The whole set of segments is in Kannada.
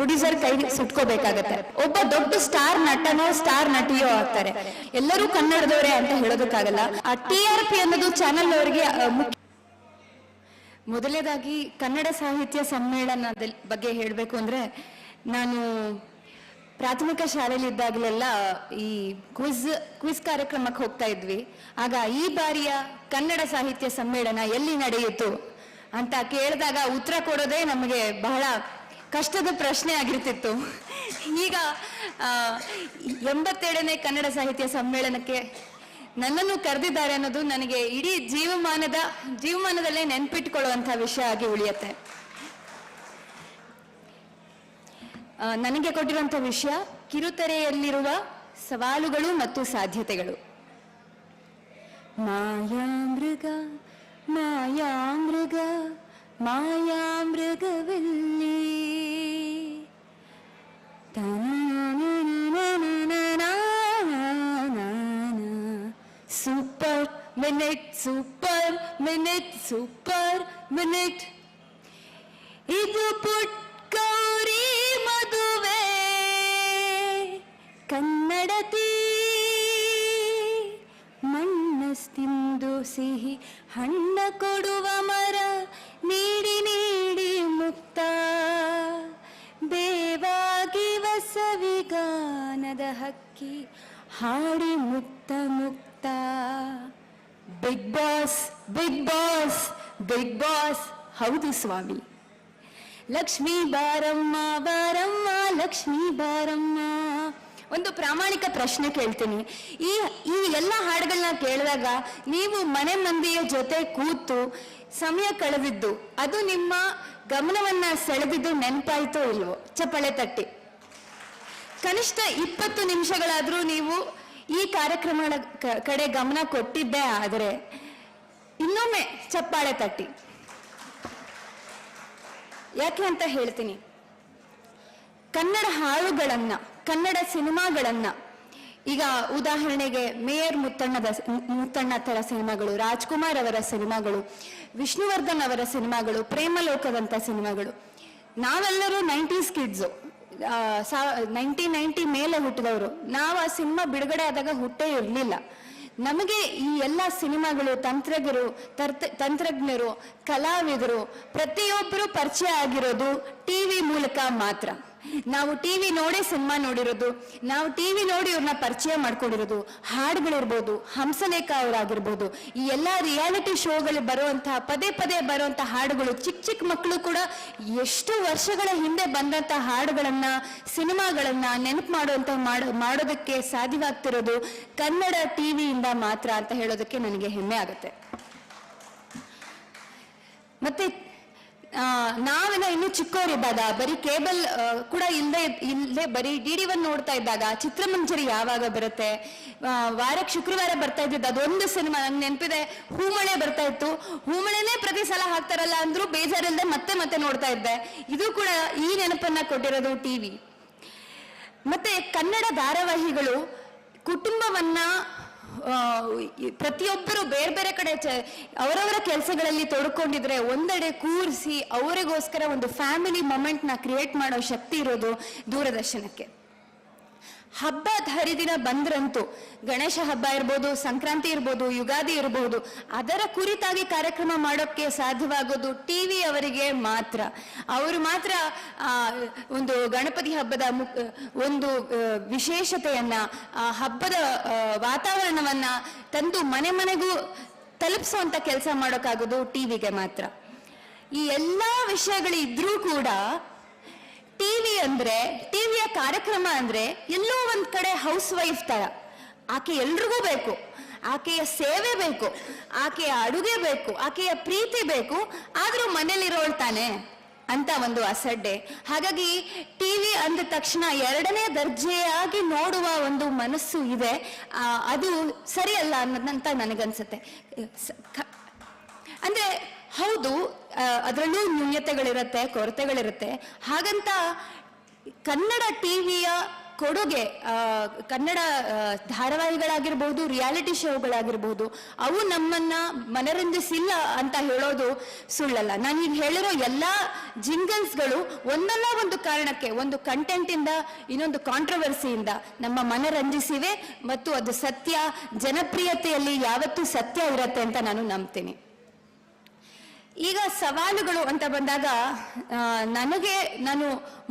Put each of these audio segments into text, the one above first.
ಪ್ರೊಡ್ಯೂಸರ್ ಕೈ ಸುಟ್ಕೋಬೇಕಾಗತ್ತೆ. ಒಬ್ಬ ದೊಡ್ಡ ಸ್ಟಾರ್ ನಟನೋ, ಸ್ಟಾರ್ ನಟಿಯೋ ಆಗ್ತಾರೆ. ಎಲ್ಲರೂ ಕನ್ನಡದವರೇ ಅಂತ ಹೇಳೋದಕ್ಕಾಗಲ್ಲ. ಆ ಟಿ ಆರ್ ಪಿ ಅನ್ನೋದು ಚಾನೆಲ್ ಅವರಿಗೆ ಮೊದಲನೇದಾಗಿ ಕನ್ನಡ ಸಾಹಿತ್ಯ ಸಮ್ಮೇಳನದ ಬಗ್ಗೆ ಹೇಳಬೇಕು ಅಂದ್ರೆ, ನಾನು ಪ್ರಾಥಮಿಕ ಶಾಲೆಯಲ್ಲಿ ಇದ್ದಾಗಲೆಲ್ಲ ಈ ಕ್ವಿಜ್ ಕ್ವಿಜ್ ಕಾರ್ಯಕ್ರಮಕ್ಕೆ ಹೋಗ್ತಾ ಇದ್ವಿ. ಆಗ ಈ ಬಾರಿಯ ಕನ್ನಡ ಸಾಹಿತ್ಯ ಸಮ್ಮೇಳನ ಎಲ್ಲಿ ನಡೆಯಿತು ಅಂತ ಕೇಳಿದಾಗ ಉತ್ತರ ಕೊಡೋದೇ ನಮಗೆ ಬಹಳ ಕಷ್ಟದ ಪ್ರಶ್ನೆ ಆಗಿರ್ತಿತ್ತು. ಈಗ ಆ, ಎಂಬತ್ತೇಳನೇ ಕನ್ನಡ ಸಾಹಿತ್ಯ ಸಮ್ಮೇಳನಕ್ಕೆ ನನ್ನನ್ನು ಕರೆದಿದ್ದಾರೆ ಅನ್ನೋದು ನನಗೆ ಇಡೀ ಜೀವಮಾನದ ಜೀವಮಾನದಲ್ಲೇ ನೆನ್ಪಿಟ್ಕೊಳ್ಳುವಂಥ ವಿಷಯ ಆಗಿ ಉಳಿಯತ್ತೆ. ನನಗೆ ಕೊಟ್ಟಿರುವಂಥ ವಿಷಯ ಕಿರುತೆರೆಯಲ್ಲಿರುವ ಸವಾಲುಗಳು ಮತ್ತು ಸಾಧ್ಯತೆಗಳು. ಮಾಯಾಮೃಗ ಮಾಯಾಮೃಗ ಮಾಯಾಮೃಗವಲ್ಲಿ ಸೂಪರ್ ಮಿನಿಟ್ ಸೂಪರ್ ಮಿನಿಟ್ ಇದು ಪುಟ್ಕೌರಿ ಮದುವೆ. ಕನ್ನಡತಿ. ಮಣ್ಣಸ್ತಿಂದು ಸಿಹಿ, ಹಣ್ಣ ಕೊಡುವ ಮರ, ನೀಡಿ ನೀಡಿ ಮುಕ್ತ. ಬೇವಾಗಿ ವಸವಿಗಾನದ ಹಕ್ಕಿ, ಹಾಡಿ ಮುಕ್ತ ಮುಕ್ತ. Big Boss Big Boss Big Boss ಹೌದು ಸ್ವಾಮಿ. ಲಕ್ಷ್ಮೀ ಬಾರಮ್ಮ ಬಾರಮ್ಮ, ಲಕ್ಷ್ಮೀ ಬಾರಮ್ಮ. ಒಂದು ಪ್ರಾಮಾಣಿಕ ಪ್ರಶ್ನೆ ಕೇಳ್ತೀನಿ. ಈ ಈ ಎಲ್ಲ ಹಾಡುಗಳನ್ನ ಕೇಳಿದಾಗ ನೀವು ಮನೆ ಮಂದಿಯ ಜೊತೆ ಕೂತು ಸಮಯ ಕಳೆದಿದ್ದು, ಅದು ನಿಮ್ಮ ಗಮನವನ್ನ ಸೆಳೆದಿದ್ದು ನೆನಪಾಯ್ತೋ ಇಲ್ವೋ? ಚಪ್ಪಳೆ ತಟ್ಟಿ. ಕನಿಷ್ಠ ಇಪ್ಪತ್ತು ನಿಮಿಷಗಳಾದರೂ ನೀವು ಈ ಕಾರ್ಯಕ್ರಮಗಳ ಕಡೆ ಗಮನ ಕೊಟ್ಟಿದ್ದೆ ಆದರೆ ಇನ್ನೊಮ್ಮೆ ಚಪ್ಪಾಳೆ ತಟ್ಟಿ. ಯಾಕೆ ಅಂತ ಹೇಳ್ತೀನಿ. ಕನ್ನಡ ಹಾಡುಗಳನ್ನ, ಕನ್ನಡ ಸಿನಿಮಾಗಳನ್ನ, ಈಗ ಉದಾಹರಣೆಗೆ ಮೇಯರ್ ಮುತ್ತಣ್ಣದ ಮುತ್ತಣ್ಣ ತರ ಸಿನಿಮಾಗಳು, ರಾಜ್ಕುಮಾರ್ ಅವರ ಸಿನಿಮಾಗಳು, ವಿಷ್ಣುವರ್ಧನ್ ಅವರ ಸಿನಿಮಾಗಳು ಪ್ರೇಮಲೋಕದಂತ ಸಿನಿಮಾಗಳು, ನಾವೆಲ್ಲರೂ ನೈಂಟೀಸ್ ಕಿಡ್ಸು. ನೈನ್ಟೀನ್ ನೈಂಟಿ ಮೇಲೆ ಹುಟ್ಟಿದವರು. ನಾವು ಆ ಸಿನಿಮಾ ಬಿಡುಗಡೆ ಆದಾಗ ಹುಟ್ಟೇ ಇರಲಿಲ್ಲ. ನಮಗೆ ಈ ಎಲ್ಲ ಸಿನಿಮಾಗಳು, ತಂತ್ರಜ್ಞರು, ತರ್ತ- ತಂತ್ರಜ್ಞರು, ಕಲಾವಿದರು ಪ್ರತಿಯೊಬ್ಬರು ಪರಿಚಯ ಆಗಿರೋದು ಟಿವಿ ಮೂಲಕ ಮಾತ್ರ. ನಾವು ಟಿವಿ ನೋಡೇ ಸಿನಿಮಾ ನೋಡಿರೋದು, ನಾವು ಟಿವಿ ನೋಡಿ ಇವ್ರನ್ನ ಪರಿಚಯ ಮಾಡ್ಕೊಂಡಿರೋದು, ಹಾಡುಗಳಿರ್ಬೋದು ಹಂಸಲೇಖ ಅವರಾಗಿರ್ಬೋದು, ಈ ಎಲ್ಲ ರಿಯಾಲಿಟಿ ಶೋಗಳು ಬರುವಂತಹ ಪದೇ ಪದೇ ಬರುವಂತಹ ಹಾಡುಗಳು, ಚಿಕ್ಕ ಚಿಕ್ಕ ಮಕ್ಕಳು ಕೂಡ ಎಷ್ಟು ವರ್ಷಗಳ ಹಿಂದೆ ಬಂದಂತಹ ಹಾಡುಗಳನ್ನ, ಸಿನಿಮಾಗಳನ್ನ ನೆನಪು ಮಾಡುವಂತ ಮಾಡೋ, ಮಾಡೋದಕ್ಕೆ ಸಾಧ್ಯವಾಗ್ತಿರೋದು ಕನ್ನಡ ಟಿವಿಯಿಂದ ಮಾತ್ರ ಅಂತ ಹೇಳೋದಕ್ಕೆ ನನಗೆ ಹೆಮ್ಮೆ ಆಗುತ್ತೆ. ಮತ್ತೆ ನಾವೆಲ್ಲ ಇನ್ನು ಚಿಕ್ಕವರಿದ್ದಾಗ, ಬರೀ ಕೇಬಲ್ ಕೂಡ ಇಲ್ಲದೆ ಇಲ್ಲದೆ ಬರೀ ಡಿ ಡಿ ಒನ್ ನೋಡ್ತಾ ಇದ್ದಾಗ, ಚಿತ್ರಮಂಜರಿ ಯಾವಾಗ ಬರುತ್ತೆ? ವಾರಕ್ಕೆ ಶುಕ್ರವಾರ ಬರ್ತಾ ಇದ್ದಿದ್ದು ಅದೊಂದು ಸಿನಿಮಾ. ನಂಗೆ ನೆನಪಿದೆ, ಹೂಮಳೆ ಬರ್ತಾ ಇತ್ತು. ಹೂಮಳೆನೇ ಪ್ರತಿ ಸಲ ಹಾಕ್ತಾರಲ್ಲ ಅಂದ್ರೂ ಬೇಜಾರಿಲ್ಲದೆ ಮತ್ತೆ ಮತ್ತೆ ನೋಡ್ತಾ ಇದ್ದೆ. ಇದು ಕೂಡ ಈ ನೆನಪನ್ನ ಕೊಟ್ಟಿರೋದು ಟಿವಿ ಮತ್ತೆ ಕನ್ನಡ ಧಾರಾವಾಹಿಗಳು ಕುಟುಂಬವನ್ನ ಪ್ರತಿಯೊಬ್ಬರು ಬೇರೆ ಬೇರೆ ಕಡೆ ಅವರವರ ಕೆಲಸಗಳಲ್ಲಿ ತೊಡ್ಕೊಂಡಿದ್ರೆ ಒಂದೆಡೆ ಕೂರಿಸಿ ಅವರಿಗೋಸ್ಕರ ಒಂದು ಫ್ಯಾಮಿಲಿ ಮೊಮೆಂಟ್ನ ಕ್ರಿಯೇಟ್ ಮಾಡೋ ಶಕ್ತಿ ಇರೋದು ದೂರದರ್ಶನಕ್ಕೆ. ಹಬ್ಬದ ಹರಿದಿನ ಬಂದ್ರಂತೂ, ಗಣೇಶ ಹಬ್ಬ ಇರ್ಬೋದು, ಸಂಕ್ರಾಂತಿ ಇರ್ಬೋದು, ಯುಗಾದಿ ಇರ್ಬೋದು, ಅದರ ಕುರಿತಾಗಿ ಕಾರ್ಯಕ್ರಮ ಮಾಡೋಕ್ಕೆ ಸಾಧ್ಯವಾಗೋದು ಟಿವಿ ಅವರಿಗೆ ಮಾತ್ರ. ಅವರು ಮಾತ್ರ ಒಂದು ಗಣಪತಿ ಹಬ್ಬದ ಒಂದು ವಿಶೇಷತೆಯನ್ನ ಹಬ್ಬದ ವಾತಾವರಣವನ್ನ ತಂದು ಮನೆ ಮನೆಗೂ ತಲುಪಿಸುವಂತ ಕೆಲಸ ಮಾಡೋಕ್ಕಾಗೋದು ಟಿವಿಗೆ ಮಾತ್ರ. ಈ ಎಲ್ಲಾ ವಿಷಯಗಳಿದ್ರೂ ಕೂಡ ಟಿವಿ ಅಂದ್ರೆ ಟಿವಿಯ ಕಾರ್ಯಕ್ರಮ ಅಂದ್ರೆ ಎಲ್ಲೋ ಒಂದ್ ಕಡೆ ಹೌಸ್ ವೈಫ್ ತರ. ಆಕೆ ಎಲ್ರಿಗೂ ಬೇಕು. ಆಕೆಯ ಸೇವೆ ಬೇಕು. ಆಕೆಯ ಅಡುಗೆ ಬೇಕು. ಆಕೆಯ ಪ್ರೀತಿ ಬೇಕು. ಆದ್ರೂ ಮನೇಲಿರೋಳ್ ತಾನೆ ಅಂತ ಒಂದು ಅಸಡ್ಡೆ. ಹಾಗಾಗಿ ಟಿವಿ ಅಂದ ತಕ್ಷಣ ಎರಡನೇ ದರ್ಜೆಯಾಗಿ ನೋಡುವ ಒಂದು ಮನಸ್ಸು ಇದೆ. ಅದು ಸರಿಯಲ್ಲ ಅನ್ನೋದಂತ ನನಗನ್ಸುತ್ತೆ. ಅಂದ್ರೆ ಹೌದು ಅದರಲ್ಲೂ ನ್ಯೂನ್ಯತೆಗಳಿರುತ್ತೆ ಕೊರತೆಗಳಿರುತ್ತೆ. ಹಾಗಂತ ಕನ್ನಡ ಟಿವಿಯ ಕೊಡುಗೆ ಕನ್ನಡ ಧಾರಾವಾಹಿಗಳಾಗಿರ್ಬೋದು, ರಿಯಾಲಿಟಿ ಶೋಗಳಾಗಿರ್ಬೋದು, ಅವು ನಮ್ಮನ್ನ ಮನರಂಜಿಸಿಲ್ಲ ಅಂತ ಹೇಳೋದು ಸುಳ್ಳಲ್ಲ. ನಾನು ಈಗ ಹೇಳಿರೋ ಎಲ್ಲ ಜಿಂಗಲ್ಸ್ಗಳು ಒಂದಲ್ಲ ಒಂದು ಕಾರಣಕ್ಕೆ, ಒಂದು ಕಂಟೆಂಟ್ ಇಂದ ಇನ್ನೊಂದು ಕಾಂಟ್ರವರ್ಸಿಯಿಂದ ನಮ್ಮ ಮನರಂಜಿಸಿವೆ, ಮತ್ತು ಅದು ಸತ್ಯ, ಜನಪ್ರಿಯತೆಯಲ್ಲಿ ಯಾವತ್ತೂ ಸತ್ಯ ಇರತ್ತೆ ಅಂತ ನಾನು ನಂಬ್ತೀನಿ. ಈಗ ಸವಾಲುಗಳು ಅಂತ ಬಂದಾಗ ನನಗೆ ನಾನು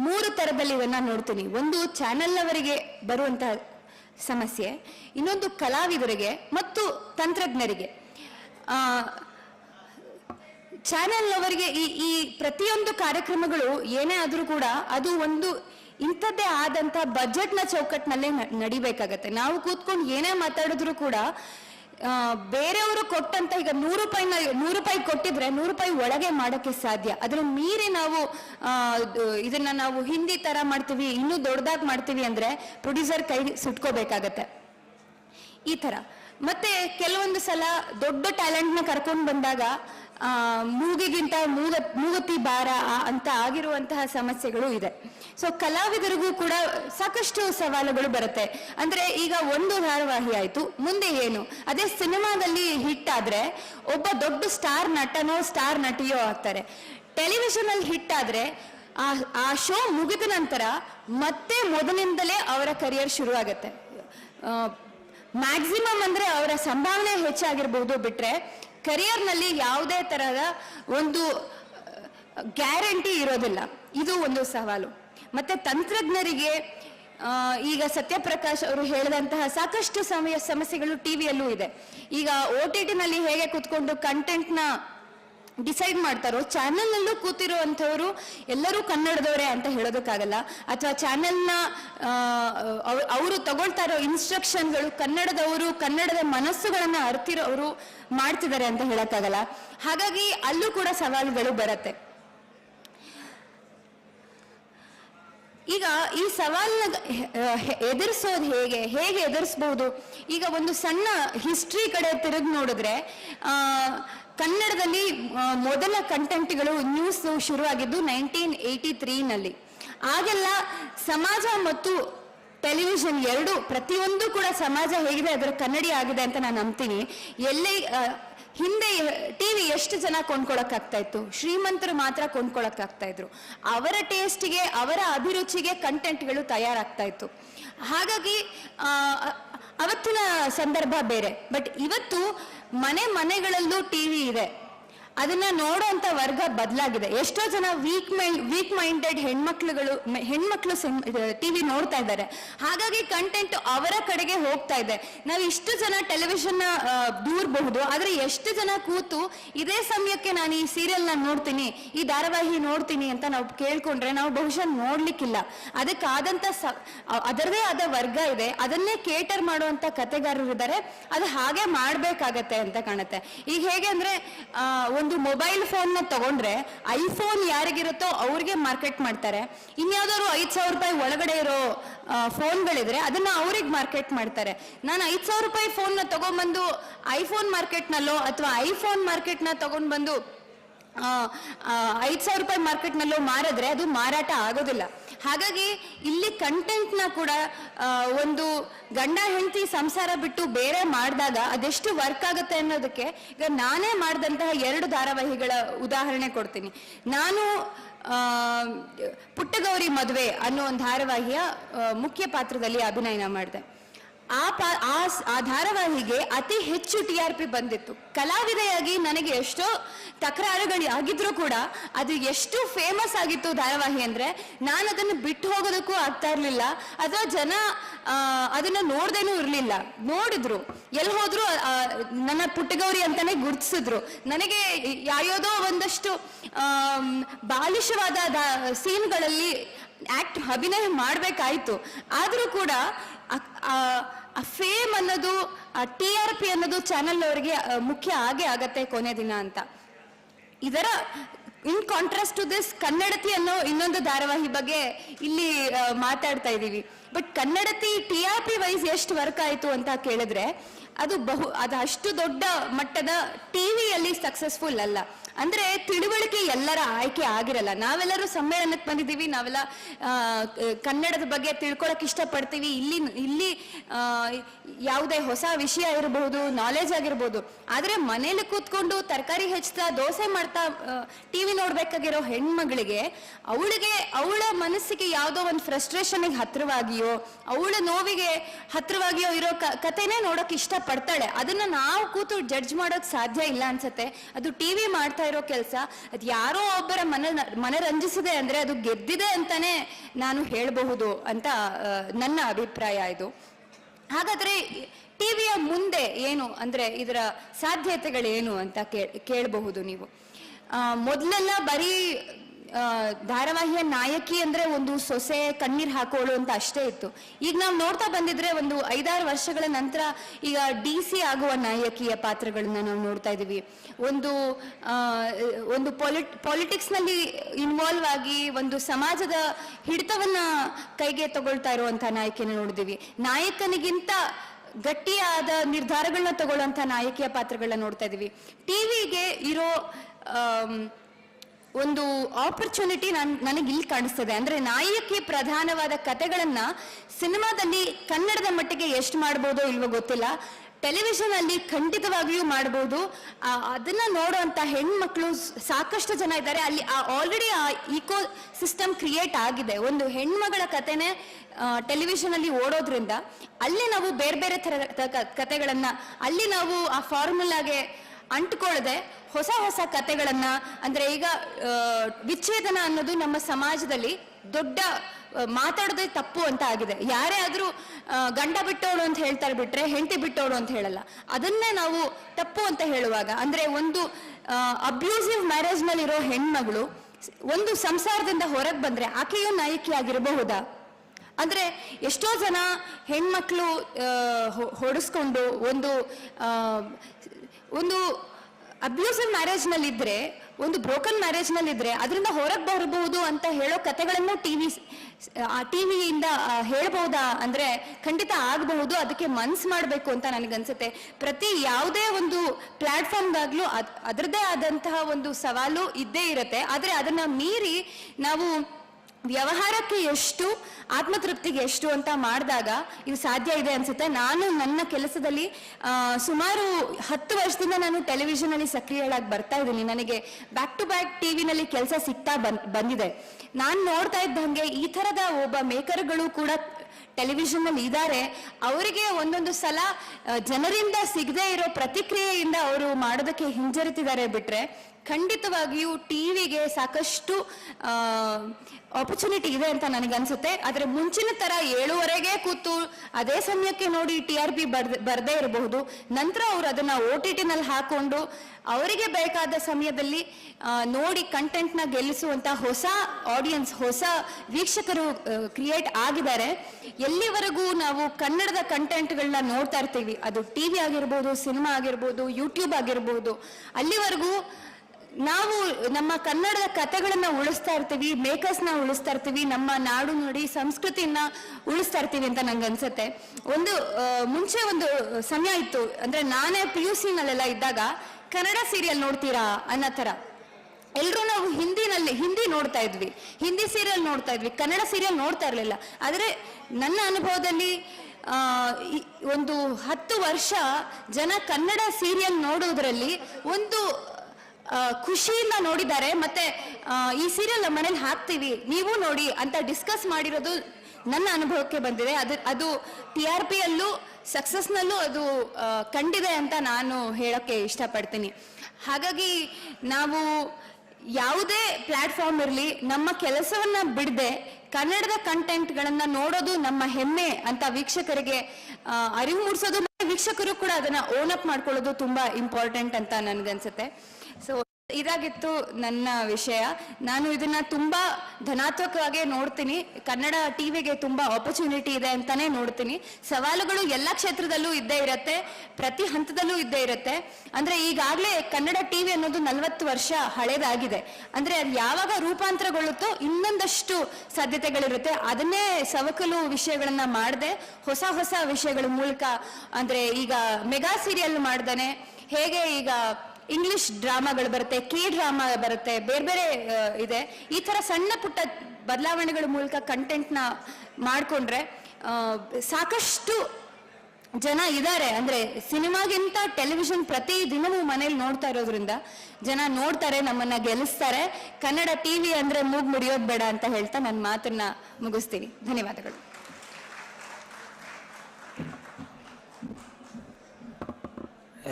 ಮೂರು ತರದಲ್ಲಿ ಇವನ್ನ ನೋಡ್ತೀನಿ. ಒಂದು ಚಾನೆಲ್ನವರಿಗೆ ಬರುವಂತಹ ಸಮಸ್ಯೆ, ಇನ್ನೊಂದು ಕಲಾವಿದರಿಗೆ ಮತ್ತು ತಂತ್ರಜ್ಞರಿಗೆ. ಚಾನೆಲ್ನವರಿಗೆ ಈ ಈ ಪ್ರತಿಯೊಂದು ಕಾರ್ಯಕ್ರಮಗಳು ಏನೇ ಆದರೂ ಕೂಡ ಅದು ಒಂದು ಇಂಥದ್ದೇ ಆದಂತ ಬಜೆಟ್ನ ಚೌಕಟ್ಟಿನಲ್ಲೇ ನಡಿಬೇಕಾಗತ್ತೆ. ನಾವು ಕೂತ್ಕೊಂಡು ಏನೇ ಮಾತಾಡಿದ್ರು ಕೂಡ ಬೇರೆಯವರು ಕೊಟ್ಟಂತ ಈಗ ನೂರು ರೂಪಾಯಿ ನೂರು ರೂಪಾಯಿ ಕೊಟ್ಟಿದ್ರೆ ನೂರು ರೂಪಾಯಿ ಒಳಗೆ ಮಾಡೋಕ್ಕೆ ಸಾಧ್ಯ. ಅದನ್ನ ಮೀರಿ ನಾವು ಇದನ್ನ ನಾವು ಹಿಂದಿ ತರ ಮಾಡ್ತೀವಿ, ಇನ್ನೂ ದೊಡ್ಡದಾಗಿ ಮಾಡ್ತೀವಿ ಅಂದ್ರೆ ಪ್ರೊಡ್ಯೂಸರ್ ಕೈ ಸುಟ್ಕೋಬೇಕಾಗತ್ತೆ. ಈ ತರ. ಮತ್ತೆ ಕೆಲವೊಂದು ಸಲ ದೊಡ್ಡ ಟ್ಯಾಲೆಂಟ್ನ ಕರ್ಕೊಂಡು ಬಂದಾಗ ಮೂಗಿಗಿಂತ ಮೂಗ ಮೂಗತಿ ಭಾರ ಅಂತ ಆಗಿರುವಂತಹ ಸಮಸ್ಯೆಗಳು ಇದೆ. ಸೊ ಕಲಾವಿದರಿಗೂ ಕೂಡ ಸಾಕಷ್ಟು ಸವಾಲುಗಳು ಬರುತ್ತೆ. ಅಂದ್ರೆ ಈಗ ಒಂದು ಧಾರಾವಾಹಿ ಆಯ್ತು, ಮುಂದೆ ಏನು? ಅದೇ ಸಿನಿಮಾದಲ್ಲಿ ಹಿಟ್ ಆದ್ರೆ, ಒಬ್ಬ ದೊಡ್ಡ ಸ್ಟಾರ್ ನಟನೋ ಸ್ಟಾರ್ ನಟಿಯೋ ಆಗ್ತಾರೆ. ಟೆಲಿವಿಷನ್ ಅಲ್ಲಿ ಹಿಟ್ ಆದ್ರೆ, ಆ ಆ ಶೋ ಮುಗಿದ ನಂತರ ಮತ್ತೆ ಮೊದಲಿಂದಲೇ ಅವರ ಕರಿಯರ್ ಶುರು ಮ್ಯಾಕ್ಸಿಮಮ್ ಅಂದ್ರೆ ಅವರ ಸಂಭಾವನೆ ಹೆಚ್ಚಾಗಿರ್ಬಹುದು ಬಿಟ್ರೆ ಕರಿಯರ್ನಲ್ಲಿ ಯಾವುದೇ ತರಹದ ಒಂದು ಗ್ಯಾರಂಟಿ ಇರೋದಿಲ್ಲ. ಇದು ಒಂದು ಸವಾಲು. ಮತ್ತೆ ತಂತ್ರಜ್ಞರಿಗೆ ಈಗ ಸತ್ಯಪ್ರಕಾಶ್ ಅವರು ಹೇಳಿದಂತಹ ಸಾಕಷ್ಟು ಸಮಯ, ಸಮಸ್ಯೆಗಳು ಟಿವಿಯಲ್ಲೂ ಇದೆ. ಈಗ ಓ ಟಿ ಟಿನಲ್ಲಿ ಹೇಗೆ ಕೂತ್ಕೊಂಡು ಕಂಟೆಂಟ್ನ ಡಿಸೈಡ್ ಮಾಡ್ತಾರೋ ಚಾನೆಲ್ನಲ್ಲೂ ಕೂತಿರುವಂಥವರು ಎಲ್ಲರೂ ಕನ್ನಡದವರೇ ಅಂತ ಹೇಳೋದಕ್ಕಾಗಲ್ಲ. ಅಥವಾ ಚಾನೆಲ್ನ ಅವರು ತಗೊಳ್ತಾ ಇರೋ ಇನ್ಸ್ಟ್ರಕ್ಷನ್ಗಳು ಕನ್ನಡದವರು, ಕನ್ನಡದ ಮನಸ್ಸುಗಳನ್ನು ಅರ್ತಿರೋರು ಮಾಡ್ತಿದ್ದಾರೆ ಅಂತ ಹೇಳೋಕ್ಕಾಗಲ್ಲ. ಹಾಗಾಗಿ ಅಲ್ಲೂ ಕೂಡ ಸವಾಲುಗಳು ಬರುತ್ತೆ. ಈಗ ಈ ಸವಾಲನ್ನ ಎದುರಿಸೋದು ಹೇಗೆ ಹೇಗೆ ಎದುರಿಸ್ಬೋದು? ಈಗ ಒಂದು ಸಣ್ಣ ಹಿಸ್ಟ್ರಿ ಕಡೆ ತಿರುಗಿ ನೋಡಿದ್ರೆ ಕನ್ನಡದಲ್ಲಿ ಮೊದಲ ಕಂಟೆಂಟ್ಗಳು ನ್ಯೂಸ್ ಶುರುವಾಗಿದ್ದು ನೈನ್ಟೀನ್ ಏಯ್ಟಿ ತ್ರೀನಲ್ಲಿ ಆಗೆಲ್ಲ ಸಮಾಜ ಮತ್ತು ಟೆಲಿವಿಷನ್ ಎರಡು, ಪ್ರತಿಯೊಂದು ಕೂಡ ಸಮಾಜ ಹೇಗಿದೆ, ಅದರ ಕನ್ನಡಿ ಆಗಿದೆ ಅಂತ ನಾನು ನಂಬ್ತೀನಿ. ಎಲ್ಲೇ ಹಿಂದೆ ಟಿವಿ ಎಷ್ಟು ಜನ ಕೊಂಡ್ಕೊಳಕ್ಕಾಗ್ತಾ ಇತ್ತು ಶ್ರೀಮಂತರು ಮಾತ್ರ ಕೊಂಡ್ಕೊಳಕ್ಕಾಗ್ತಾ ಇದ್ರು ಅವರ ಟೇಸ್ಟ್ಗೆ ಅವರ ಅಭಿರುಚಿಗೆ ಕಂಟೆಂಟ್ಗಳು ತಯಾರಾಗ್ತಾ ಇತ್ತು ಹಾಗಾಗಿ ಅವತ್ತಿನ ಸಂದರ್ಭ ಬೇರೆ. ಬಟ್ ಇವತ್ತು ಮನೆ ಮನೆಗಳಲ್ಲೂ ಟಿವಿ ಇದೆ. ಅದನ್ನ ನೋಡುವಂತ ವರ್ಗ ಬದಲಾಗಿದೆ. ಎಷ್ಟೋ ಜನ ವೀಕ್ ಮೈಂಡ್ ವೀಕ್ ಮೈಂಡೆಡ್ ಹೆಣ್ಮಕ್ಳುಗಳು ಹೆಣ್ಮಕ್ಳು ಟಿವಿ ನೋಡ್ತಾ ಇದ್ದಾರೆ. ಹಾಗಾಗಿ ಕಂಟೆಂಟ್ ಅವರ ಕಡೆಗೆ ಹೋಗ್ತಾ ಇದೆ. ನಾವು ಇಷ್ಟು ಜನ ಟೆಲಿವಿಷನ್ ದೂರಬಹುದು ಆದ್ರೆ ಎಷ್ಟು ಜನ ಕೂತು ಇದೇ ಸಮಯಕ್ಕೆ ನಾನು ಈ ಸೀರಿಯಲ್ನ ನೋಡ್ತೀನಿ ಈ ಧಾರಾವಾಹಿ ನೋಡ್ತೀನಿ ಅಂತ ನಾವು ಕೇಳ್ಕೊಂಡ್ರೆ ನಾವು ಬಹುಶಃ ನೋಡ್ಲಿಕ್ಕಿಲ್ಲ. ಅದಕ್ಕಾದಂತ ಅದರದೇ ಆದ ವರ್ಗ ಇದೆ. ಅದನ್ನೇ ಕೇಟರ್ ಮಾಡುವಂತ ಕತೆಗಾರರು ಇದ್ದಾರೆ ಅದು ಹಾಗೆ ಮಾಡ್ಬೇಕಾಗತ್ತೆ ಅಂತ ಕಾಣುತ್ತೆ. ಈಗ ಹೇಗೆ ಅಂದ್ರೆ ಆ, ಒಂದು ಮೊಬೈಲ್ ಫೋನ್ನ ತಗೊಂಡ್ರೆ ಐಫೋನ್ ಯಾರಿಗಿರುತ್ತೋ ಅವ್ರಿಗೆ ಮಾರ್ಕೆಟ್ ಮಾಡ್ತಾರೆ. ಇನ್ಯಾವ್ದಾದ್ರು ಐದು ಸಾವಿರ ರೂಪಾಯಿ ಒಳಗಡೆ ಇರೋ ಫೋನ್ಗಳಿದ್ರೆ ಅದನ್ನ ಅವ್ರಿಗೆ ಮಾರ್ಕೆಟ್ ಮಾಡ್ತಾರೆ. ನಾನು ಐದು ಸಾವಿರ ರೂಪಾಯಿ ಫೋನ್ನ ತಗೊಂಡ್ಬಂದು ಐಫೋನ್ ಮಾರ್ಕೆಟ್ನಲ್ಲೋ ಅಥವಾ ಐಫೋನ್ ಮಾರ್ಕೆಟ್ನ ತಗೊಂಡ್ಬಂದು ತಗೊಂಡ್ ಬಂದು ಐದು ಸಾವಿರ ರೂಪಾಯಿ ಮಾರ್ಕೆಟ್ನಲ್ಲೂ ಮಾರಿದ್ರೆ ಅದು ಮಾರಾಟ ಆಗೋದಿಲ್ಲ. ಹಾಗಾಗಿ ಇಲ್ಲಿ ಕಂಟೆಂಟ್ನ ಕೂಡ ಒಂದು ಗಂಡ ಹೆಂಡತಿ ಸಂಸಾರ ಬಿಟ್ಟು ಬೇರೆ ಮಾಡಿದಾಗ ಅದೆಷ್ಟು ವರ್ಕ್ ಆಗುತ್ತೆ ಅನ್ನೋದಕ್ಕೆ ಈಗ ನಾನೇ ಮಾಡಿದಂತಹ ಎರಡು ಧಾರಾವಾಹಿಗಳ ಉದಾಹರಣೆ ಕೊಡ್ತೀನಿ. ನಾನು ಪುಟ್ಟಗೌರಿ ಮದುವೆ ಅನ್ನೋ ಒಂದು ಧಾರಾವಾಹಿಯ ಮುಖ್ಯ ಪಾತ್ರದಲ್ಲಿ ಅಭಿನಯನ ಮಾಡಿದೆ. ಆ ಆ ಧಾರಾವಾಹಿಗೆ ಅತಿ ಹೆಚ್ಚು ಟಿ ಆರ್ ಪಿ ಬಂದಿತ್ತು. ಕಲಾವಿದೆಯಾಗಿ ನನಗೆ ಎಷ್ಟೋ ತಕರಾರುಗಳು ಆಗಿದ್ರು ಕೂಡ ಅದು ಎಷ್ಟು ಫೇಮಸ್ ಆಗಿತ್ತು ಧಾರಾವಾಹಿ ಅಂದ್ರೆ ನಾನು ಅದನ್ನು ಬಿಟ್ಟು ಹೋಗೋದಕ್ಕೂ ಆಗ್ತಾ ಇರಲಿಲ್ಲ. ಅಥವಾ ಜನ ಅದನ್ನ ನೋಡ್ದೇನೂ ಇರಲಿಲ್ಲ. ನೋಡಿದ್ರು. ಎಲ್ಲಿ ಹೋದ್ರು ನನ್ನ ಪುಟ್ಟಗೌರಿ ಅಂತಾನೆ ಗುರ್ತಿಸಿದ್ರು. ನನಗೆ ಯಾವ್ಯಾವುದೋ ಒಂದಷ್ಟು ಬಾಲಿಶವಾದ ಸೀನ್ಗಳಲ್ಲಿ ಆಕ್ಟ್ ಅಭಿನಯ ಮಾಡ್ಬೇಕಾಯ್ತು. ಆದರೂ ಕೂಡ ಆ- ಆ ಫೇಮ್ ಅನ್ನೋದು ಟಿ ಆರ್ ಪಿ ಅನ್ನೋದು ಚಾನೆಲ್ ಅವರಿಗೆ ಮುಖ್ಯ ಆಗೇ ಆಗತ್ತೆ ಕೊನೆ ದಿನ ಅಂತ. ಇದರ in contrast to this Kannadathi ಅನ್ನೋ ಇನ್ನೊಂದು ಧಾರಾವಾಹಿ ಬಗ್ಗೆ ಇಲ್ಲಿ ಮಾತಾಡ್ತಾ ಇದ್ದೀವಿ but Kannadathi T R P wise ಎಷ್ಟು ವರ್ಕ್ ಆಯಿತು ಅಂತ ಕೇಳಿದ್ರೆ ಅದು ಬಹು, ಅದು ಅಷ್ಟು ದೊಡ್ಡ ಮಟ್ಟದ ಟಿವಿಯಲ್ಲಿ ಸಕ್ಸಸ್ಫುಲ್ ಅಲ್ಲ. ಅಂದ್ರೆ ತಿಳುವಳಿಕೆ ಎಲ್ಲರ ಆಯ್ಕೆ ಆಗಿರಲ್ಲ. ನಾವೆಲ್ಲರೂ ಸಮ್ಮೇಳನಕ್ಕೆ ಬಂದಿದ್ದೀವಿ, ನಾವೆಲ್ಲ ಕನ್ನಡದ ಬಗ್ಗೆ ತಿಳ್ಕೊಳಕ್ ಇಷ್ಟಪಡ್ತೀವಿ. ಇಲ್ಲಿ ಇಲ್ಲಿ ಯಾವುದೇ ಹೊಸ ವಿಷಯ ಇರಬಹುದು ನಾಲೆಜ್ ಆಗಿರ್ಬೋದು. ಆದ್ರೆ ಮನೇಲಿ ಕೂತ್ಕೊಂಡು ತರಕಾರಿ ಹೆಚ್ಚುತ್ತಾ ದೋಸೆ ಮಾಡ್ತಾ ಟಿವಿ ನೋಡ್ಬೇಕಾಗಿರೋ ಹೆಣ್ಮಗಳಿಗೆ ಅವಳಿಗೆ, ಅವಳ ಮನಸ್ಸಿಗೆ ಯಾವುದೋ ಒಂದು ಫ್ರಸ್ಟ್ರೇಷನ್ಗೆ ಹತ್ರವಾಗಿಯೋ, ಅವಳ ನೋವಿಗೆ ಹತ್ರವಾಗಿಯೋ ಇರೋ ಕಥೆನೇ ನೋಡಕ್ ಇಷ್ಟ ಪಡ್ತಾಳೆ. ಅದನ್ನ ನಾವು ಕೂತು ಜಡ್ಜ್ ಮಾಡೋಕ್ ಸಾಧ್ಯ ಇಲ್ಲ ಅನ್ಸತ್ತೆ. ಅದು ಟಿವಿ ಮಾಡ್ತಾ ಇರೋ ಕೆಲಸ. ಅದು ಯಾರೋ ಒಬ್ಬರ ಮನ ಮನರಂಜಿಸಿದೆ ಅಂದ್ರೆ ಅದು ಗೆದ್ದಿದೆ ಅಂತಾನೆ ನಾನು ಹೇಳಬಹುದು ಅಂತ ನನ್ನ ಅಭಿಪ್ರಾಯ ಇದು. ಹಾಗಾದ್ರೆ ಟಿವಿಯ ಮುಂದೆ ಏನು ಅಂದ್ರೆ ಇದರ ಸಾಧ್ಯತೆಗಳೇನು ಅಂತ ಕೇಳಬಹುದು ನೀವು. ಮೊದಲೆಲ್ಲ ಬರೀ ಧಾರಾವಾಹಿಯ ನಾಯಕಿ ಅಂದ್ರೆ ಒಂದು ಸೊಸೆ, ಕಣ್ಣೀರ್ ಹಾಕೋಳು ಅಂತ ಅಷ್ಟೇ ಇತ್ತು. ಈಗ ನಾವು ನೋಡ್ತಾ ಬಂದಿದ್ರೆ ಒಂದು ಐದಾರು ವರ್ಷಗಳ ನಂತರ ಈಗ ಡಿ ಸಿ ಆಗುವ ನಾಯಕಿಯ ಪಾತ್ರಗಳನ್ನ ನಾವು ನೋಡ್ತಾ ಇದೀವಿ. ಒಂದು ಒಂದು ಪೊಲಿಟ್, ಪಾಲಿಟಿಕ್ಸ್ನಲ್ಲಿ ಇನ್ವಾಲ್ವ್ ಆಗಿ ಒಂದು ಸಮಾಜದ ಹಿಡಿತವನ್ನ ಕೈಗೆ ತಗೊಳ್ತಾ ಇರುವಂತಹ ನಾಯಕಿಯನ್ನು ನೋಡಿದೀವಿ. ನಾಯಕನಿಗಿಂತ ಗಟ್ಟಿಯಾದ ನಿರ್ಧಾರಗಳನ್ನ ತಗೊಳ್ಳುವಂತ ನಾಯಕಿಯ ಪಾತ್ರಗಳನ್ನ ನೋಡ್ತಾ ಇದೀವಿ. ಟಿವಿಗೆ ಇರೋ ಒಂದು ಆಪರ್ಚುನಿಟಿ ನನ್ ನನಗೆ ಇಲ್ಲಿ ಕಾಣಿಸ್ತದೆ. ಅಂದ್ರೆ ನಾಯಕಿ ಪ್ರಧಾನವಾದ ಕತೆಗಳನ್ನ ಸಿನಿಮಾದಲ್ಲಿ ಕನ್ನಡದ ಮಟ್ಟಿಗೆ ಎಷ್ಟು ಮಾಡ್ಬೋದೋ ಇಲ್ವೋ ಗೊತ್ತಿಲ್ಲ. ಟೆಲಿವಿಷನ್ ಅಲ್ಲಿ ಖಂಡಿತವಾಗಿಯೂ ಮಾಡಬಹುದು ಅದನ್ನ ನೋಡುವಂತ ಹೆಣ್ಮಕ್ಳು ಸಾಕಷ್ಟು ಜನ ಇದ್ದಾರೆ. ಅಲ್ಲಿ ಆ ಆಲ್ರೆಡಿ ಆ ಈಕೋ ಸಿಸ್ಟಮ್ ಕ್ರಿಯೇಟ್ ಆಗಿದೆ. ಒಂದು ಹೆಣ್ಮಗಳ ಕತೆನೆ ಟೆಲಿವಿಷನ್ ಅಲ್ಲಿ ಓಡೋದ್ರಿಂದ ಅಲ್ಲಿ ನಾವು ಬೇರೆ ಬೇರೆ ತರ ಕತೆಗಳನ್ನ, ಅಲ್ಲಿ ನಾವು ಆ ಫಾರ್ಮುಲಾಗೆ ಅಂಟ್ಕೊಳ್ಳದೆ ಹೊಸ ಹೊಸ ಕತೆಗಳನ್ನ, ಅಂದ್ರೆ ಈಗ ವಿಚ್ಛೇದನ ಅನ್ನೋದು ನಮ್ಮ ಸಮಾಜದಲ್ಲಿ ದೊಡ್ಡ ಮಾತಾಡೋದೆ ತಪ್ಪು ಅಂತ ಆಗಿದೆ. ಯಾರೇ ಆದ್ರೂ ಗಂಡ ಬಿಟ್ಟೋಳು ಅಂತ ಹೇಳ್ತಾರೆ ಬಿಟ್ರೆ ಹೆಂಡತಿ ಬಿಟ್ಟೋಳು ಅಂತ ಹೇಳಲ್ಲ. ಅದನ್ನೇ ನಾವು ತಪ್ಪು ಅಂತ ಹೇಳುವಾಗ, ಅಂದ್ರೆ ಒಂದು ಅಬ್ಯೂಸಿವ್ ಮ್ಯಾರೇಜ್ನಲ್ಲಿ ಇರೋ ಹೆಣ್ಮಗಳು, ಒಂದು ಸಂಸಾರದಿಂದ ಹೊರಗೆ ಬಂದ್ರೆ ಆಕೆಯೂ ನಾಯಕಿ ಆಗಿರಬಹುದಾ? ಅಂದ್ರೆ ಎಷ್ಟೋ ಜನ ಹೆಣ್ಮಕ್ಳು ಹೊಡಿಸ್ಕೊಂಡು ಒಂದು ಒಂದು ಅಬ್ಯೂಸಿವ್ ಮ್ಯಾರೇಜ್ ನಲ್ಲಿದ್ರೆ, ಒಂದು ಬ್ರೋಕನ್ ಮ್ಯಾರೇಜ್ ನಲ್ಲಿದ್ರೆ, ಅದರಿಂದ ಹೊರಗೆ ಬರಬಹುದು ಅಂತ ಹೇಳೋ ಕತೆಗಳನ್ನು ಟಿವಿ ಆ ಟಿವಿಯಿಂದ ಹೇಳಬಹುದಾ ಅಂದ್ರೆ ಖಂಡಿತ ಆಗಬಹುದು, ಅದಕ್ಕೆ ಮನ್ಸ್ ಮಾಡಬೇಕು ಅಂತ ನನಗನ್ಸುತ್ತೆ. ಪ್ರತಿ ಯಾವುದೇ ಒಂದು ಪ್ಲ್ಯಾಟ್ಫಾರ್ಮ್ಗಾಗಲೂ ಅದ್, ಅದರದ್ದೇ ಆದಂತಹ ಒಂದು ಸವಾಲು ಇದ್ದೇ ಇರುತ್ತೆ. ಆದರೆ ಅದನ್ನ ಮೀರಿ ನಾವು ವ್ಯವಹಾರಕ್ಕೆ ಎಷ್ಟು, ಆತ್ಮತೃಪ್ತಿಗೆ ಎಷ್ಟು ಅಂತ ಮಾಡಿದಾಗ ಇದು ಸಾಧ್ಯ ಇದೆ ಅನ್ಸುತ್ತೆ. ನಾನು ನನ್ನ ಕೆಲಸದಲ್ಲಿ ಸುಮಾರು ಹತ್ತು ವರ್ಷದಿಂದ ನಾನು ಟೆಲಿವಿಷನ್ ಅಲ್ಲಿ ಸಕ್ರಿಯಳಾಗಿ ಬರ್ತಾ ಇದ್ದೀನಿ. ನನಗೆ ಬ್ಯಾಕ್ ಟು ಬ್ಯಾಕ್ ಟಿವಿನಲ್ಲಿ ಕೆಲಸ ಸಿಗ್ತಾ ಬಂದಿದೆ. ನಾನು ನೋಡ್ತಾ ಇದ್ದಂಗೆ ಈ ತರದ ಒಬ್ಬ ಮೇಕರ್ಗಳು ಕೂಡ ಟೆಲಿವಿಷನ್ ಅಲ್ಲಿ ಇದ್ದಾರೆ. ಅವರಿಗೆ ಒಂದೊಂದು ಸಲ ಜನರಿಂದ ಸಿಗದೆ ಇರೋ ಪ್ರತಿಕ್ರಿಯೆಯಿಂದ ಅವರು ಮಾಡೋದಕ್ಕೆ ಹಿಂಜರಿತಿದ್ದಾರೆ ಬಿಟ್ರೆ ಖಂಡಿತವಾಗಿಯೂ ಟಿವಿಗೆ ಸಾಕಷ್ಟು ಆಪರ್ಚುನಿಟಿ ಇದೆ ಅಂತ ನನಗನ್ಸುತ್ತೆ. ಆದರೆ ಮುಂಚಿನ ತರ ಏಳುವರೆಗೆ ಕೂತು ಅದೇ ಸಮಯಕ್ಕೆ ನೋಡಿ ಟಿ ಆರ್ ಪಿ ಬರ್ದೇ ಇರಬಹುದು. ನಂತರ ಅವರು ಅದನ್ನ ಓ ಟಿ ಟಿನಲ್ಲಿ ಹಾಕೊಂಡು ಅವರಿಗೆ ಬೇಕಾದ ಸಮಯದಲ್ಲಿ ನೋಡಿ ಕಂಟೆಂಟ್ನ ಗೆಲ್ಲಿಸುವಂತ ಹೊಸ ಆಡಿಯನ್ಸ್ ಹೊಸ ವೀಕ್ಷಕರು ಕ್ರಿಯೇಟ್ ಆಗಿದ್ದಾರೆ. ಎಲ್ಲಿವರೆಗೂ ನಾವು ಕನ್ನಡದ ಕಂಟೆಂಟ್ಗಳನ್ನ ನೋಡ್ತಾ ಇರ್ತೀವಿ. ಅದು ಟಿವಿ ಆಗಿರ್ಬೋದು, ಸಿನಿಮಾ ಆಗಿರ್ಬೋದು ಯೂಟ್ಯೂಬ್ ಆಗಿರ್ಬೋದು. ಅಲ್ಲಿವರೆಗೂ ನಾವು ನಮ್ಮ ಕನ್ನಡದ ಕಥೆಗಳನ್ನ ಉಳಿಸ್ತಾ ಇರ್ತೀವಿ ಮೇಕರ್ಸ್ನ ಉಳಿಸ್ತಾ ಇರ್ತೀವಿ, ನಮ್ಮ ನಾಡು ನುಡಿ ಸಂಸ್ಕೃತಿನ ಉಳಿಸ್ತಾ ಇರ್ತೀವಿ ಅಂತ ನಂಗೆ ಅನ್ಸುತ್ತೆ. ಒಂದು ಮುಂಚೆ ಒಂದು ಸಮಯ ಇತ್ತು, ಅಂದ್ರೆ ನಾನೇ ಪಿ ಯು ಸಿನಲ್ಲೆಲ್ಲ ಇದ್ದಾಗ, ಕನ್ನಡ ಸೀರಿಯಲ್ ನೋಡ್ತೀರಾ ಅನ್ನೋ ಥರ. ಎಲ್ರೂ ನಾವು ಹಿಂದಿನಲ್ಲಿ, ಹಿಂದಿ ನೋಡ್ತಾ ಇದ್ವಿ. ಹಿಂದಿ ಸೀರಿಯಲ್ ನೋಡ್ತಾ ಇದ್ವಿ. ಕನ್ನಡ ಸೀರಿಯಲ್ ನೋಡ್ತಾ ಇರಲಿಲ್ಲ. ಆದರೆ ನನ್ನ ಅನುಭವದಲ್ಲಿ ಒಂದು ಹತ್ತು ವರ್ಷ ಜನ ಕನ್ನಡ ಸೀರಿಯಲ್ ನೋಡೋದ್ರಲ್ಲಿ ಒಂದು ಖುಷಿಯಿಂದ ನೋಡಿದ್ದಾರೆ. ಮತ್ತೆ ಈ ಸೀರಿಯಲ್ ನಮ್ಮ ಮನೇಲಿ ಹಾಕ್ತೀವಿ. ನೀವು ನೋಡಿ ಅಂತ ಡಿಸ್ಕಸ್ ಮಾಡಿರೋದು ನನ್ನ ಅನುಭವಕ್ಕೆ ಬಂದಿದೆ. ಅದು ಅದು ಟಿ ಆರ್ ಪಿ ಅಲ್ಲೂ ಸಕ್ಸಸ್ನಲ್ಲೂ ಅದು ಕಂಡಿದೆ ಅಂತ ನಾನು ಹೇಳೋಕ್ಕೆ ಇಷ್ಟಪಡ್ತೀನಿ. ಹಾಗಾಗಿ ನಾವು ಯಾವುದೇ ಪ್ಲಾಟ್ಫಾರ್ಮ್ ಇರಲಿ, ನಮ್ಮ ಕೆಲಸವನ್ನ ಬಿಡದೆ, ಕನ್ನಡದ ಕಂಟೆಂಟ್ಗಳನ್ನು ನೋಡೋದು ನಮ್ಮ ಹೆಮ್ಮೆ ಅಂತ ವೀಕ್ಷಕರಿಗೆ ಅರಿವು ಮೂಡಿಸೋದು ವೀಕ್ಷಕರು ಕೂಡ ಅದನ್ನು ಓನ್ ಅಪ್ ಮಾಡ್ಕೊಳ್ಳೋದು ತುಂಬ ಇಂಪಾರ್ಟೆಂಟ್ ಅಂತ ನನ್ಗನ್ಸುತ್ತೆ. ಸೊ ಇದಾಗಿತ್ತು ನನ್ನ ವಿಷಯ. ನಾನು ಇದನ್ನ ತುಂಬಾ ಧನಾತ್ಮಕವಾಗಿ ನೋಡ್ತೀನಿ. ಕನ್ನಡ ಟಿವಿಗೆ ತುಂಬಾ ಆಪರ್ಚುನಿಟಿ ಇದೆ ಅಂತಾನೆ ನೋಡ್ತೀನಿ. ಸವಾಲುಗಳು ಎಲ್ಲ ಕ್ಷೇತ್ರದಲ್ಲೂ ಇದ್ದೇ ಇರತ್ತೆ. ಪ್ರತಿ ಹಂತದಲ್ಲೂ ಇದ್ದೇ ಇರತ್ತೆ. ಅಂದ್ರೆ ಈಗಾಗಲೇ ಕನ್ನಡ ಟಿವಿ ಅನ್ನೋದು ನಲವತ್ತು ವರ್ಷ ಹಳೇದಾಗಿದೆ. ಅಂದ್ರೆ ಅದು ಯಾವಾಗ ರೂಪಾಂತರಗೊಳ್ಳುತ್ತೋ ಇನ್ನೊಂದಷ್ಟು ಸಾಧ್ಯತೆಗಳಿರುತ್ತೆ. ಅದನ್ನೇ ಸವಕಲು ವಿಷಯಗಳನ್ನ ಮಾಡದೆ. ಹೊಸ ಹೊಸ ವಿಷಯಗಳ ಮೂಲಕ, ಅಂದ್ರೆ ಈಗ ಮೆಗಾ ಸೀರಿಯಲ್ ಮಾಡ್ದಾನೆ. ಹೇಗೆ ಈಗ ಇಂಗ್ಲಿಷ್ ಡ್ರಾಮಾಗಳು ಬರುತ್ತೆ ಕೆ ಡ್ರಾಮಾ ಬರುತ್ತೆ, ಬೇರೆ ಬೇರೆ ಇದೆ. ಈ ಥರ ಸಣ್ಣ ಪುಟ್ಟ ಬದಲಾವಣೆಗಳ ಮೂಲಕ ಕಂಟೆಂಟ್ನ ಮಾಡಿಕೊಂಡ್ರೆ ಸಾಕಷ್ಟು ಜನ ಇದ್ದಾರೆ ಅಂದರೆ ಸಿನಿಮಾಗಿಂತ ಟೆಲಿವಿಷನ್ ಪ್ರತಿ ದಿನವೂ ಮನೇಲಿ ನೋಡ್ತಾ ಇರೋದ್ರಿಂದ ಜನ ನೋಡ್ತಾರೆ, ನಮ್ಮನ್ನ ಗೆಲ್ಲಿಸ್ತಾರೆ. ಕನ್ನಡ ಟಿ ವಿ ಅಂದರೆ ಮೂಗ್ ಮುರಿಯೋದು ಬೇಡ ಅಂತ ಹೇಳ್ತಾ ನನ್ನ ಮಾತನ್ನ ಮುಗಿಸ್ತೀನಿ. ಧನ್ಯವಾದಗಳು.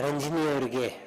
ರಂಜಿನಿ ಅವರಿಗೆ